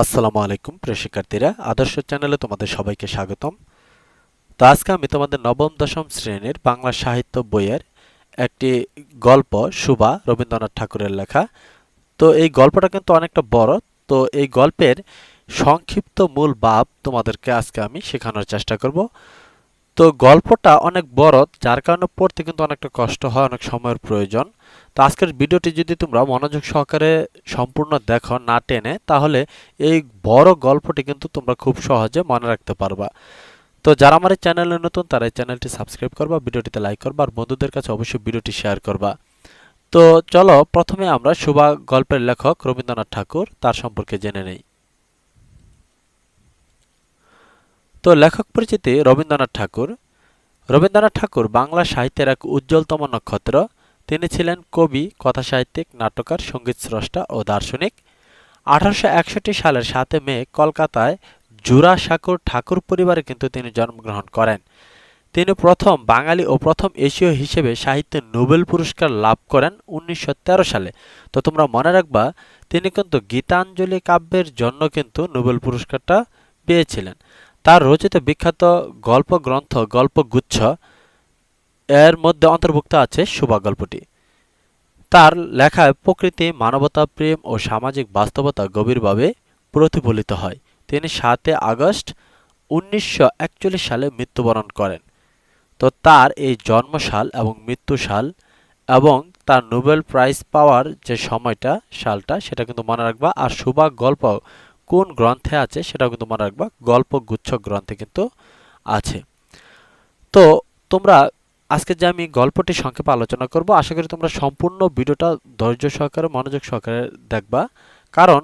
আসসালামু আলাইকুম, প্রিয় শিক্ষার্থীরা। আদর্শ চ্যানেলে তোমাদের সবাইকে স্বাগতম। তো আজকে আমি তোমাদের নবম, দশম শ্রেণির বাংলা সাহিত্য বইয়ের একটি গল্প সুবা রবীন্দ্রনাথ ঠাকুরের লেখা। তো এই গল্পটা কিন্তু অনেকটা বড়। তো এই গল্পের সংক্ষিপ্ত মূল ভাব তোমাদেরকে আজকে আমি শেখানোর চেষ্টা করব। তো গল্পটা অনেক বড়, যার কারণে পড়তে কিন্তু অনেকটা কষ্ট হয়, অনেক সময়ের প্রয়োজন। তো আজকের ভিডিওটি যদি তোমরা মনোযোগ সহকারে সম্পূর্ণ দেখো, না টেনে, তাহলে এই বড় গল্পটি কিন্তু তোমরা খুব সহজে মনে রাখতে পারবা। তো যারা আমার এই চ্যানেলে নতুন, তারা এই চ্যানেলটি সাবস্ক্রাইব করবা, ভিডিওটিতে লাইক করবা, আর বন্ধুদের কাছে অবশ্যই ভিডিওটি শেয়ার করবা। তো চলো, প্রথমে আমরা শুভা গল্পের লেখক রবীন্দ্রনাথ ঠাকুর, তার সম্পর্কে জেনে নেই। তো লেখক পরিচিতি রবীন্দ্রনাথ ঠাকুর। রবীন্দ্রনাথ ঠাকুর বাংলা সাহিত্যের এক উজ্জ্বলতম নক্ষত্র। তিনি ছিলেন কবি, কথাসাহিত্যিক নাটকার সংগীত স্রষ্টা ও দার্শনিক। আঠারোশো একষট্টি সালের সাতে মে কলকাতায় জোড়াসাঁকোর ঠাকুর পরিবারে কিন্তু তিনি জন্মগ্রহণ করেন। তিনি প্রথম বাঙালি ও প্রথম এশীয় হিসেবে সাহিত্যে নোবেল পুরস্কার লাভ করেন উনিশশো তেরো সালে। তো তোমরা মনে রাখবা, তিনি কিন্তু গীতাঞ্জলি কাব্যের জন্য কিন্তু নোবেল পুরস্কারটা পেয়েছিলেন। তার রচিত বিখ্যাত গল্প গ্রন্থ গল্পগুচ্ছ, এর মধ্যে অন্তর্ভুক্ত আছে শুভা গল্পটি। তার লেখায় প্রকৃতি, মানবতা, প্রেম ও সামাজিক বাস্তবতা গভীরভাবে প্রতিফলিত হয়। তিনি সাতে আগস্ট উনিশশো একচল্লিশ সালে মৃত্যুবরণ করেন। তো তার এই জন্মসাল এবং মৃত্যুসাল এবং তার নোবেল প্রাইজ পাওয়ার যে সময়টা, সালটা, সেটা কিন্তু মনে রাখবা। আর সুবাক গল্প কোন গ্রন্থে আছে সেটাও কিন্তু মনে রাখবা, গল্প গুচ্ছ গ্রন্থে কিন্তু আছে। তো তোমরা আজকে যে আমি গল্পটি সংক্ষেপে আলোচনা করব, আশা করি তোমরা সম্পূর্ণ ভিডিওটা ধৈর্য সহকারে, মনোযোগ সহকারে দেখবা। কারণ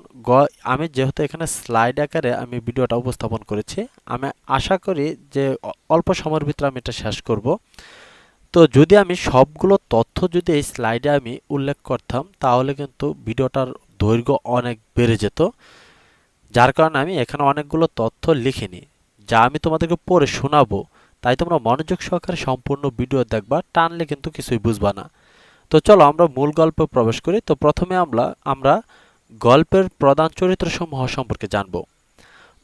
আমি যেহেতু এখানে স্লাইড আকারে আমি ভিডিওটা উপস্থাপন করেছি, আমি আশা করি যে অল্প সময়ের ভিতরে আমি এটা শেষ করব। তো যদি আমি সবগুলো তথ্য যদি এই স্লাইডে আমি উল্লেখ করতাম, তাহলে কিন্তু ভিডিওটার দৈর্ঘ্য অনেক বেড়ে যেত। যার কারণে আমি এখানে অনেকগুলো তথ্য লিখিনি, যা আমি তোমাদেরকে পড়ে শোনাবো। তাই তোমরা মনোযোগ সহকারে সম্পূর্ণ ভিডিও দেখবা, টানলে কিন্তু কিছুই বুঝবা না। তো চলো আমরা মূল গল্পে প্রবেশ করি। তো প্রথমে আমরা আমরা গল্পের প্রধান চরিত্র সমূহ সম্পর্কে জানব।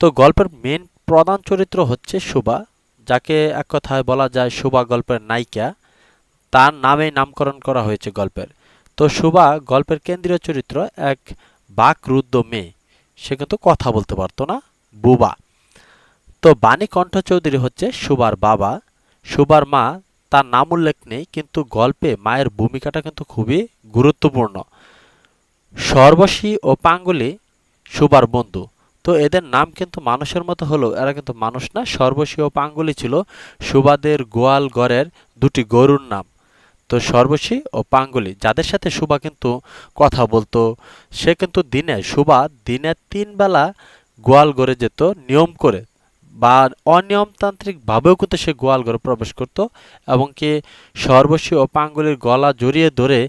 তো গল্পের মেন প্রধান চরিত্র হচ্ছে সুবা যাকে এক কথায় বলা যায় সুবা গল্পের নায়িকা। তার নামেই নামকরণ করা হয়েছে গল্পের। তো সুবা গল্পের কেন্দ্রীয় চরিত্র এক বাকরুদ্ধ মেয়ে। সে কিন্তু কথা বলতে পারতো না, বুবা। তো বাণী কণ্ঠ চৌধুরী হচ্ছে সুবার বাবা। সুবার মা, তার নাম উল্লেখ নেই, কিন্তু গল্পে মায়ের ভূমিকাটা কিন্তু খুবই গুরুত্বপূর্ণ। সর্বশী ও পাঙ্গুলি সুবার বন্ধু। তো এদের নাম কিন্তু মানুষের মতো হলেও এরা কিন্তু মানুষ না, সর্বশী ও পাঙ্গুলি ছিল সুবাদের গোয়াল গড়ের দুটি গরুর নাম। তো সর্বশী ও পাঙ্গুলি, যাদের সাথে সুবা কিন্তু কথা বলতো, সে কিন্তু দিনে, সুবা দিনে তিন বেলা গোয়াল গড়ে যেত, নিয়ম করে বা অনিয়মতান্ত্রিকভাবেও কিন্তু সে গোয়াল ঘরে প্রবেশ করত এবং কি সর্বস্বী ও পাঙ্গুলির গলা জড়িয়ে ধরে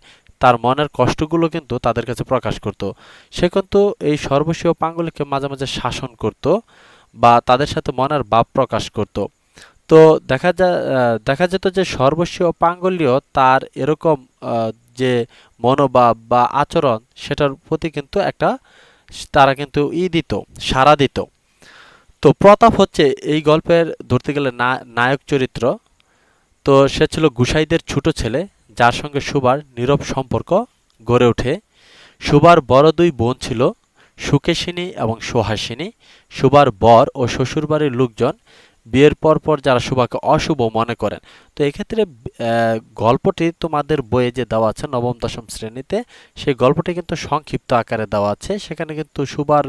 তার মনের কষ্টগুলো কিন্তু তাদের কাছে প্রকাশ করত। সে কিন্তু এই সর্বস্বী ও পাঙ্গুলিকে মাঝে মাঝে শাসন করত বা তাদের সাথে মনের ভাব প্রকাশ করত। তো দেখা যা দেখা যেত যে সর্বস্বী ও পাঙ্গলীয় তার এরকম যে মনোভাব বা আচরণ সেটার প্রতি কিন্তু একটা, তারা কিন্তু ই দিত, সাড়া দিত। তো প্রতাপ হচ্ছে এই গল্পের ধরতে গেলে নায়ক চরিত্র। তো সে ছিল গুসাইদের ছোট ছেলে, যার সঙ্গে সুবার নীরব সম্পর্ক গড়ে ওঠে। সুবার বড় দুই বোন ছিল, সুকেশিনী এবং সোহাসিনী। সুবার বর ও শ্বশুরবাড়ির লোকজন বিয়ের পর পর যারা শুভাকে অশুভ মনে করেন। তো এক্ষেত্রে গল্পটি তোমাদের বইয়ে যে দেওয়া আছে নবম, দশম শ্রেণীতে, সেই গল্পটি কিন্তু সংক্ষিপ্ত আকারে দেওয়া আছে। সেখানে কিন্তু সুবার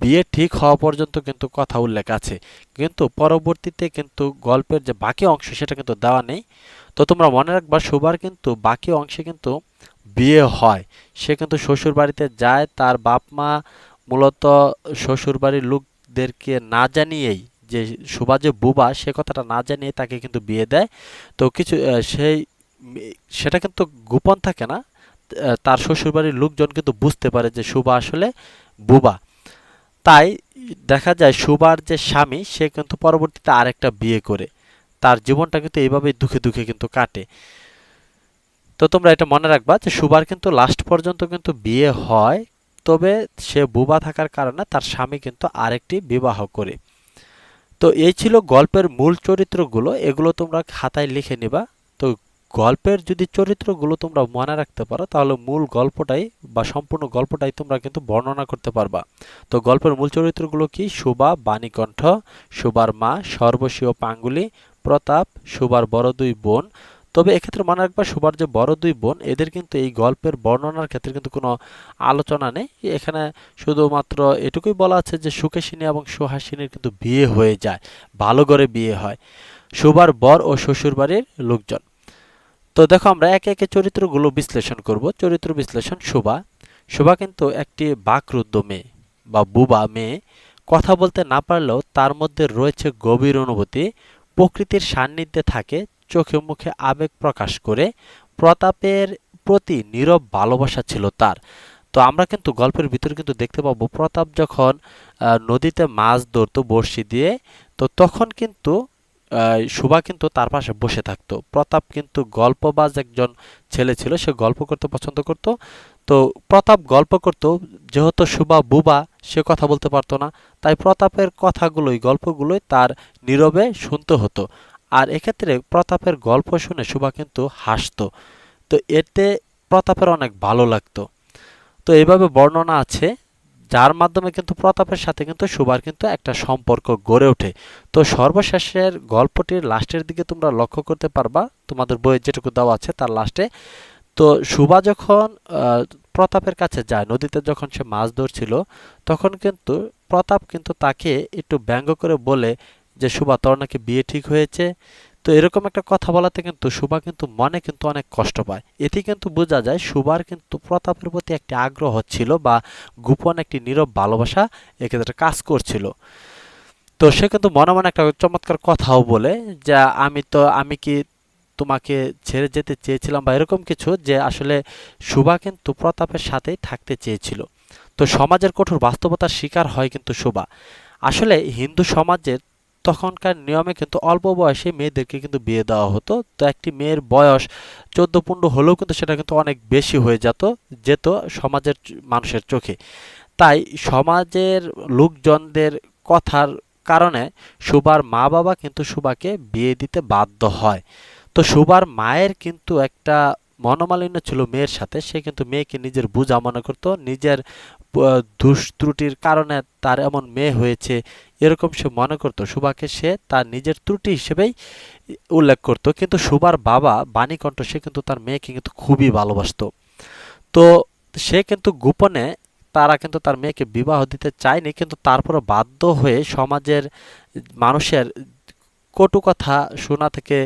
বিয়ে ঠিক হওয়া পর্যন্ত কিন্তু কথা উল্লেখ আছে। কিন্তু পরবর্তীতে কিন্তু গল্পের যে বাকি অংশ সেটা কিন্তু দেওয়া নেই। তো তোমরা মনে রাখবা সুবার কিন্তু বাকি অংশে কিন্তু বিয়ে হয়। সে কিন্তু শ্বশুর বাড়িতে যায়, তার বাপ মা মূলত শ্বশুর বাড়ির লোকদেরকে না জানিয়েই যে সুভা যে বুবা, সে কথাটা না জানিয়ে তাকে কিন্তু বিয়ে দেয়। তো কিছু সেই সেটা কিন্তু গোপন থাকে না। তার শ্বশুরবাড়ির লোকজন কিন্তু বুঝতে পারে যে সুবা আসলে বুবা। তাই দেখা যায় সুবার যে স্বামী, সে কিন্তু পরবর্তীতে আরেকটা বিয়ে করে। তার জীবনটা কিন্তু এইভাবে দুঃখে দুঃখে কিন্তু কাটে। তো তোমরা এটা মনে রাখবা যে সুবার কিন্তু লাস্ট পর্যন্ত কিন্তু বিয়ে হয়, তবে সে বুবা থাকার কারণে তার স্বামী কিন্তু আরেকটি বিবাহ করে। তো এই ছিল গল্পের মূল চরিত্রগুলো, এগুলো তোমরা খাতায় লিখে নেবা। তো গল্পের যদি চরিত্রগুলো তোমরা মনে রাখতে পারো, তাহলে মূল গল্পটাই বা সম্পূর্ণ গল্পটাই তোমরা কিন্তু বর্ণনা করতে পারবা। তো গল্পের মূল চরিত্রগুলো কি? সুবা বাণীকণ্ঠ, সুবার মা সর্বস্বীয় পাঙ্গুলি, প্রতাপ, সুবার বড় দুই বোন তবে এক্ষেত্রে মনে রাখবা, সুবার যে বড় দুই বোন, এদের কিন্তু এই গল্পের বর্ণনার ক্ষেত্রে কিন্তু কোনো আলোচনা নেই। এখানে শুধুমাত্র এটুকুই বলা আছে যে সুকেশিনী এবং সুহাসিনীর কিন্তু বিয়ে হয়ে যায়, ভালো করে বিয়ে হয়। সুবার বর ও শ্বশুর বাড়ির লোকজন। তো দেখো, আমরা একে একে চরিত্রগুলো বিশ্লেষণ করব। চরিত্র বিশ্লেষণ, শোভা। শোভা কিন্তু একটি বাকরুদ্ধ মেয়ে বা বুবা মেয়ে। কথা বলতে না পারলেও তার মধ্যে রয়েছে গভীর অনুভূতি, প্রকৃতির সান্নিধ্যে থাকে চোখে মুখে আবেগ প্রকাশ করে প্রতাপের প্রতি নীরব ভালোবাসা ছিল তার। তো আমরা কিন্তু গল্পের ভিতরে কিন্তু দেখতে পাবো প্রতাপ যখন নদীতে মাছ ধরতো বড়শি দিয়ে, তো তখন কিন্তু সুভা কিন্তু তার পাশে বসে থাকতো। প্রতাপ কিন্তু গল্পবাজ একজন ছেলে ছিল, সে গল্প করতে পছন্দ করত। তো প্রতাপ গল্প করত, যেহেতু সুভা বুবা, সে কথা বলতে পারতো না, তাই প্রতাপের কথাগুলোই গল্পগুলোই তার নীরবে শুনতে হতো। আর এক্ষেত্রে প্রতাপের গল্প শুনে সুভা কিন্তু হাসতো। তো এতে প্রতাপের অনেক ভালো লাগতো। তো এইভাবে বর্ণনা আছে, যার মাধ্যমে কিন্তু প্রতাপের সাথে কিন্তু সুবার কিন্তু একটা সম্পর্ক গড়ে ওঠে। তো সর্বশেষের গল্পটির লাস্টের দিকে তোমরা লক্ষ্য করতে পারবা, তোমাদের বইয়ে যেটুকু দেওয়া আছে তার লাস্টে। তো সুবা যখন প্রতাপের কাছে যায়, নদীতে যখন সে মাছ ধরছিল, তখন কিন্তু প্রতাপ কিন্তু তাকে একটু ব্যঙ্গ করে বলে যে সুবা তোর নাকি বিয়ে ঠিক হয়েছে? তো এরকম একটা কথা বলাতে কিন্তু সুভা কিন্তু মনে কিন্তু অনেক কষ্ট পায়। এতে কিন্তু বোঝা যায় সুভার কিন্তু প্রতাপের প্রতি একটি আগ্রহ ছিল বা গোপন একটি নীরব ভালোবাসা এক্ষেত্রে কাজ করছিল। তো সে কিন্তু মনে মনে একটা চমৎকার কথাও বলে যে, আমি তো, আমি কি তোমাকে ছেড়ে যেতে চেয়েছিলাম বা এরকম কিছু যে আসলে সুভা কিন্তু প্রতাপের সাথেই থাকতে চেয়েছিল। তো সমাজের কঠোর বাস্তবতার শিকার হয় কিন্তু শোভা আসলে হিন্দু সমাজের তখনকার নিয়মে কিন্তু অল্প বয়সে মেয়েদেরকে কিন্তু বিয়ে দেওয়া হতো। তো একটি মেয়ের বয়স চোদ্দ পনেরো হলেও কিন্তু সেটা কিন্তু অনেক বেশি হয়ে যেত যেত সমাজের মানুষের চোখে। তাই সমাজের লোকজনদের কথার কারণে সুবার মা বাবা কিন্তু সুবাকে বিয়ে দিতে বাধ্য হয়। তো সুবার মায়ের কিন্তু একটা মনোমালিন্য ছিল মেয়ের সাথে, সে কিন্তু মেয়েকে নিজের বুঝা মনে করতো, নিজের দুষ্ত্রুটির কারণে তার এমন মেয়ে হয়েছে। এরকম সে মনে করত। সুভাকে সে তার নিজের ত্রুটি হিসেবেই উল্লেখ করত। কিন্তু সুভার বাবা বাণীকণ্ঠ, সে কিন্তু তার মেয়েকে কিন্তু খুবই ভালোবাসত। তো সে কিন্তু গোপনে তারা কিন্তু তার মেয়েকে বিবাহ দিতে চায়নি, কিন্তু তারপরে বাধ্য হয়ে সমাজের মানুষের কটু কথা শোনা থেকে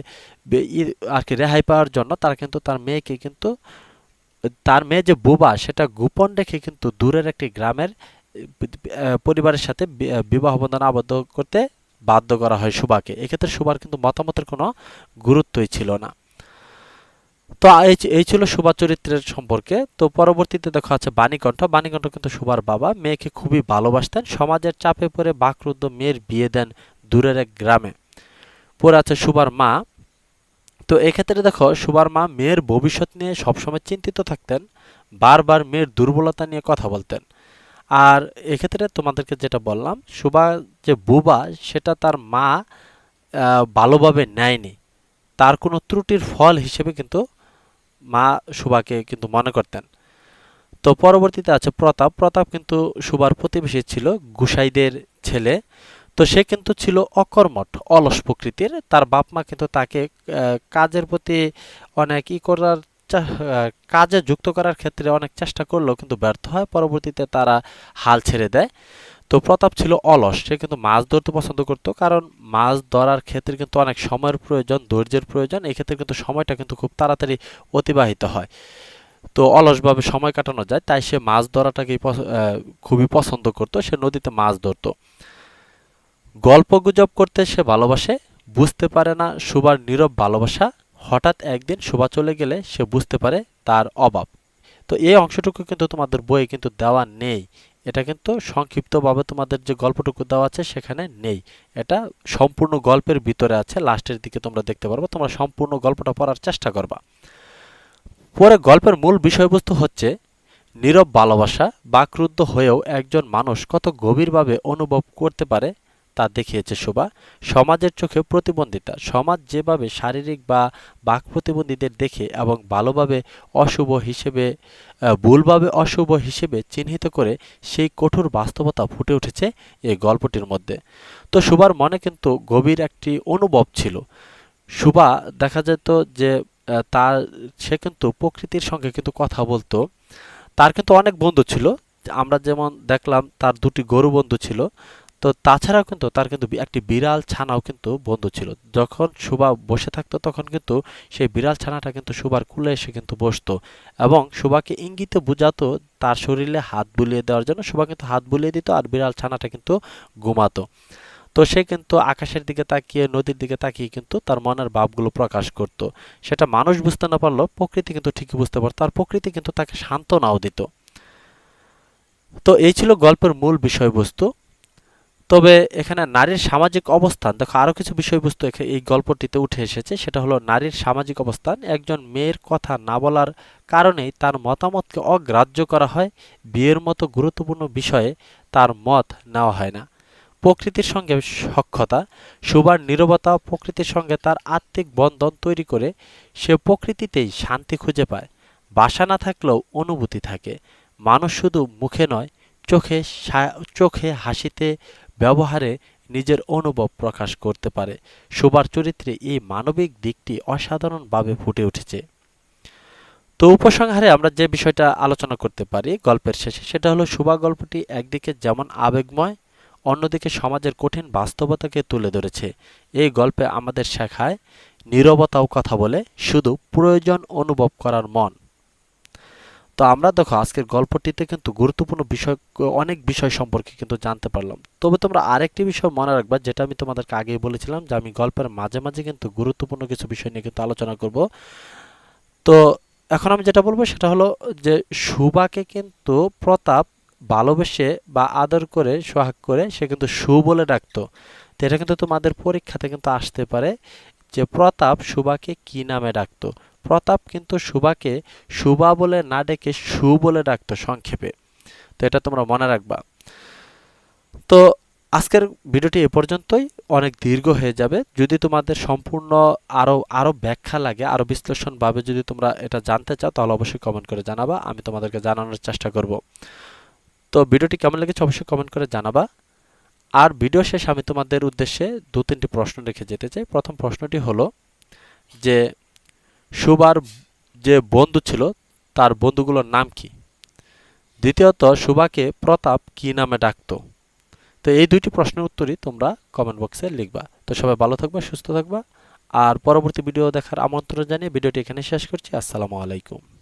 আর কি রেহাই পাওয়ার জন্য তারা কিন্তু তার মেয়েকে কিন্তু তার মেয়ে যে বুবা, সেটা গোপন রেখে কিন্তু দূরের একটি গ্রামের পরিবারের সাথে বিবাহ বন্ধন আবদ্ধ করতে বাধ্য করা হয় সুবাকে। এক্ষেত্রে সুবার কিন্তু মতামতের কোনো গুরুত্বই ছিল না। তো এই ছিল সুবা চরিত্রের সম্পর্কে। তো পরবর্তীতে দেখা আছে বাণীকণ্ঠ। বাণীকণ্ঠ কিন্তু সুবার বাবা। মেয়েকে খুবই ভালোবাসতেন। সমাজের চাপে পড়ে বাকরুদ্ধ মেয়ের বিয়ে দেন দূরের এক গ্রামে। পরে আছে সুবার মা। তো এক্ষেত্রে দেখো, সুবার মা মেয়ের ভবিষ্যৎ নিয়ে সবসময় চিন্তিত থাকতেন, বারবার মেয়ের দুর্বলতা নিয়ে কথা বলতেন। আর এক্ষেত্রে তোমাদেরকে যেটা বললাম, সুবা যে বুবা, সেটা তার মা ভালোভাবে নেয়নি। তার কোনো ত্রুটির ফল হিসেবে কিন্তু মা সুবাকে কিন্তু মনে করতেন। তো পরবর্তীতে আছে প্রতাপ। প্রতাপ কিন্তু সুবার প্রতিবেশী ছিল গুসাইদের ছেলে। তো সে কিন্তু ছিল অকর্মঠ, অলস প্রকৃতির। তার বাপ মা কিন্তু তাকে কাজের প্রতি অনেক ই করার কাজে যুক্ত করার ক্ষেত্রে অনেক চেষ্টা করলেও কিন্তু ব্যর্থ হয়। পরবর্তীতে তারা হাল ছেড়ে দেয়। তো প্রতাপ ছিল অলস, সে কিন্তু মাছ ধরতে পছন্দ করতো কারণ মাছ ধরার ক্ষেত্রে কিন্তু অনেক সময়ের প্রয়োজন, ধৈর্যের প্রয়োজন। এক্ষেত্রে কিন্তু সময়টা কিন্তু খুব তাড়াতাড়ি অতিবাহিত হয়। তো অলসভাবে সময় কাটানো যায়, তাই সে মাছ ধরাটাকেই খুবই পছন্দ করতো। সে নদীতে মাছ ধরতো। গল্প গুজব করতে সে ভালোবাসে, বুঝতে পারে না সুবার নীরব ভালোবাসা। হঠাৎ একদিন শোভা চলে গেলে সে বুঝতে পারে তার অভাব। তো এই অংশটুকু কিন্তু তোমাদের বইয়ে কিন্তু দেওয়া নেই। এটা কিন্তু সংক্ষিপ্তভাবে তোমাদের যে গল্পটুকু দেওয়া আছে সেখানে নেই। এটা সম্পূর্ণ গল্পের ভিতরে আছে, লাস্টের দিকে তোমরা দেখতে পারবে। তোমরা সম্পূর্ণ গল্পটা পড়ার চেষ্টা করবা। পরে গল্পের মূল বিষয়বস্তু হচ্ছে, নীরব ভালোবাসা বাকরুদ্ধ হয়েও একজন মানুষ কত গভীরভাবে অনুভব করতে পারে তা দেখিয়েছে শোভা। সমাজের চোখে প্রতিবন্ধিতা। সমাজ যেভাবে শারীরিক বা বাক প্রতিবন্ধীদের দেখে এবং ভালোভাবে অশুভ হিসেবে ভুলভাবে অশুভ হিসেবে চিহ্নিত করে সেই কঠোর বাস্তবতা ফুটে উঠেছে এই গল্পটির মধ্যে। তো সুভার মনে কিন্তু গভীর একটি অনুভব ছিল। সুভা দেখা যেত যে তার সে কিন্তু প্রকৃতির সঙ্গে কিন্তু কথা বলতো। তার কিন্তু অনেক বন্ধু ছিল। আমরা যেমন দেখলাম তার দুটি গরু বন্ধু ছিল। তো তাছাড়াও কিন্তু তার কিন্তু একটি বিড়াল ছানাও কিন্তু বন্ধু ছিল। যখন সুভা বসে থাকতো তখন কিন্তু সেই বিড়াল ছানাটা কিন্তু সুভার কুলে এসে কিন্তু বসতো এবং সুভাকে ইঙ্গিতে বোঝাতো তার শরীরে হাত বুলিয়ে দেওয়ার জন্য। সুভা কিন্তু হাত বুলিয়ে দিত আর বিড়াল ছানাটা কিন্তু ঘুমাতো। তো সে কিন্তু আকাশের দিকে তাকিয়ে, নদীর দিকে তাকিয়ে কিন্তু তার মনের ভাবগুলো প্রকাশ করত। সেটা মানুষ বুঝতে না পারলেও প্রকৃতি কিন্তু ঠিকই বুঝতে পারতো। আর প্রকৃতি কিন্তু তাকে সান্ত্বনাও দিত। তো এই ছিল গল্পের মূল বিষয়বস্তু। তবে এখানে নারীর সামাজিক অবস্থান, দেখো আরও কিছু বিষয়বস্তু এই গল্পটিতে উঠে এসেছে, সেটা হলো নারীর সামাজিক অবস্থান, একজন মেয়ের কথা না বলার কারণেই তার মতামতকে অগ্রাহ্য করা হয়, বিয়ের মতো গুরুত্বপূর্ণ বিষয়ে তার মত নেওয়া হয় না। প্রকৃতির সঙ্গে সক্ষতা সুবার নীরবতা, প্রকৃতির সঙ্গে তার আত্মিক বন্ধন তৈরি করে সে প্রকৃতিতেই শান্তি খুঁজে পায়। বাসা না থাকলেও অনুভূতি থাকে। মানুষ শুধু মুখে নয়, চোখে চোখে হাসিতে ব্যবহারে নিজের অনুভব প্রকাশ করতে পারে। সুবার চরিত্রে এই মানবিক দিকটি অসাধারণভাবে ফুটে উঠেছে। তো উপসংহারে আমরা যে বিষয়টা আলোচনা করতে পারি গল্পের শেষে, সেটা হলো সুবা গল্পটি একদিকে যেমন আবেগময়, অন্যদিকে সমাজের কঠিন বাস্তবতাকে তুলে ধরেছে। এই গল্পে আমাদের শেখায় নীরবতাও কথা বলে, শুধু প্রয়োজন অনুভব করার মন। তো আমরা দেখো আজকের গল্পটিতে কিন্তু গুরুত্বপূর্ণ বিষয়, অনেক বিষয় সম্পর্কে কিন্তু জানতে পারলাম। তবে তোমরা আরেকটি বিষয় মনে রাখবা, যেটা আমি তোমাদেরকে আগেই বলেছিলাম যে আমি গল্পের মাঝে মাঝে কিন্তু গুরুত্বপূর্ণ কিছু বিষয় নিয়ে কিন্তু আলোচনা করব। তো এখন আমি যেটা বলব সেটা হলো যে সুবাকে কিন্তু প্রতাপ ভালোবেসে বা আদর করে, সোহাগ করে সে কিন্তু সু বলে ডাকতো। তো এটা কিন্তু তোমাদের পরীক্ষাতে কিন্তু আসতে পারে যে প্রতাপ সুবাকে কি নামে ডাকতো। প্রতাপ কিন্তু সুবাকে সুবা বলে না ডেকে সু বলে ডাকতো সংক্ষেপে। তো এটা তোমরা মনে রাখবা। তো আজকের ভিডিওটি এ পর্যন্তই। অনেক দীর্ঘ হয়ে যাবে। যদি তোমাদের সম্পূর্ণ আরও আরও ব্যাখ্যা লাগে আরও বিশ্লেষণভাবে যদি তোমরা এটা জানতে চাও, তাহলে অবশ্যই কমেন্ট করে জানাবা। আমি তোমাদেরকে জানানোর চেষ্টা করব। তো ভিডিওটি কেমন লেগেছে অবশ্যই কমেন্ট করে জানাবা। আর ভিডিও শেষে আমি তোমাদের উদ্দেশ্যে দু তিনটি প্রশ্ন রেখে যেতে চাই। প্রথম প্রশ্নটি হলো যে সুবার যে বন্ধু ছিল, তার বন্ধুগুলোর নাম কি? দ্বিতীয়ত, সুবাকে প্রতাপ কি নামে ডাকত? তো এই দুইটি প্রশ্নের উত্তরই তোমরা কমেন্ট বক্সে লিখবা। তো সবাই ভালো থাকবা, সুস্থ থাকবা। আর পরবর্তী ভিডিও দেখার আমন্ত্রণ জানিয়ে ভিডিওটি এখানে শেষ করছি। আসসালামু আলাইকুম।